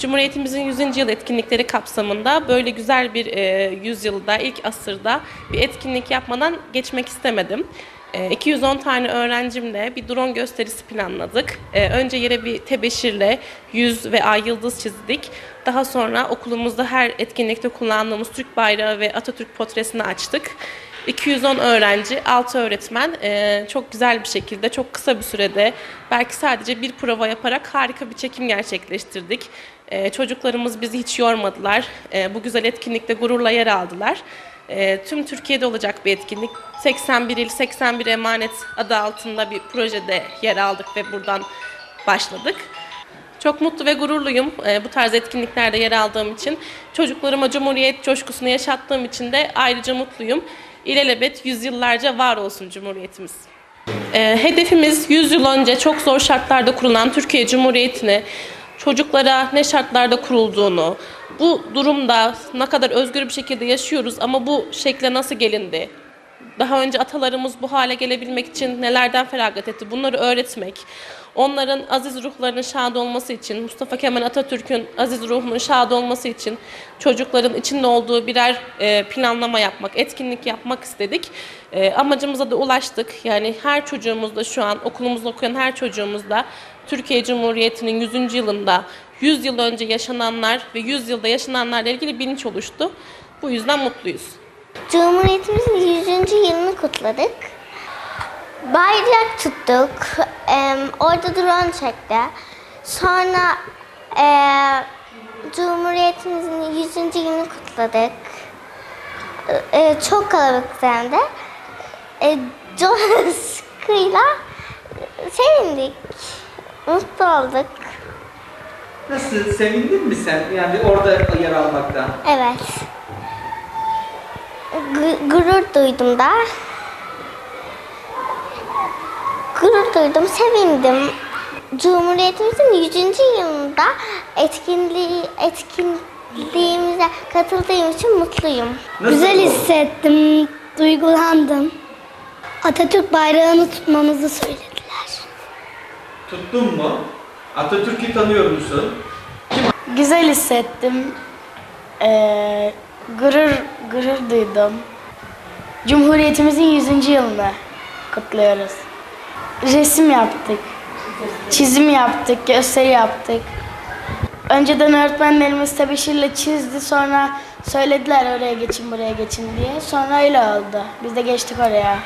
Cumhuriyetimizin 100. yıl etkinlikleri kapsamında böyle güzel bir e, yüzyılda, ilk asırda bir etkinlik yapmadan geçmek istemedim. E, 210 tane öğrencimle bir drone gösterisi planladık. E, önce yere bir tebeşirle yüz ve ay yıldız çizdik. Daha sonra okulumuzda her etkinlikte kullandığımız Türk bayrağı ve Atatürk portresini açtık. 210 öğrenci, 6 öğretmen eee, çok güzel bir şekilde, çok kısa bir sürede belki sadece bir prova yaparak harika bir çekim gerçekleştirdik. Eee, çocuklarımız bizi hiç yormadılar. Eee, bu güzel etkinlikte gururla yer aldılar. Eee, tüm Türkiye'de olacak bir etkinlik. 81 il, 81 emanet adı altında bir projede yer aldık ve buradan başladık. Çok mutlu ve gururluyum e, bu tarz etkinliklerde yer aldığım için. Çocuklarıma Cumhuriyet coşkusunu yaşattığım için de ayrıca mutluyum. İlelebet yüzyıllarca var olsun Cumhuriyetimiz. E, hedefimiz 100 yıl önce çok zor şartlarda kurulan Türkiye Cumhuriyeti'ni çocuklara ne şartlarda kurulduğunu, bu durumda ne kadar özgür bir şekilde yaşıyoruz ama bu şekle nasıl gelindi, daha önce atalarımız bu hale gelebilmek için nelerden feragat etti bunları öğretmek, onların aziz ruhlarının şad olması için, Mustafa Kemal Atatürk'ün aziz ruhunun şad olması için çocukların içinde olduğu birer e, planlama yapmak, etkinlik yapmak istedik. E, amacımıza da ulaştık. Yani her çocuğumuzda şu an okulumuzda okuyan her çocuğumuzda Türkiye Cumhuriyeti'nin 100. yılında 100 yıl önce yaşananlar ve 100 yılda yaşananlarla ilgili bilinç oluştu. Bu yüzden mutluyuz. Cumhuriyetimizin 100. yılını kutladık. Bayrak tuttuk. Em, orada drone çekti. Sonra e, Cumhuriyetimizin 100. yılını kutladık. E, e, çok kalabalık hem de. E, coşkuyla sevindik. Mutlu olduk. Nasıl? Sevindin mi sen? Yani orada yer almaktan. Evet. Gu- gurur duydum da. Gurur duydum, sevindim. Cumhuriyetimizin 100. yılında etkinliği, etkinliğimize katıldığım için mutluyum. Nasıl Güzel oldu? hissettim, duygulandım. Atatürk bayrağını tutmamızı söylediler. Tuttun mu? Atatürk'ü tanıyor musun? Güzel hissettim. Ee, gurur gurur duydum. Cumhuriyetimizin 100. yılını kutluyoruz. Resim yaptık. Çizim yaptık, gösteri yaptık. Önceden öğretmenlerimiz tebeşirle çizdi, sonra söylediler oraya geçin, buraya geçin diye. Sonra öyle oldu. Biz de geçtik oraya.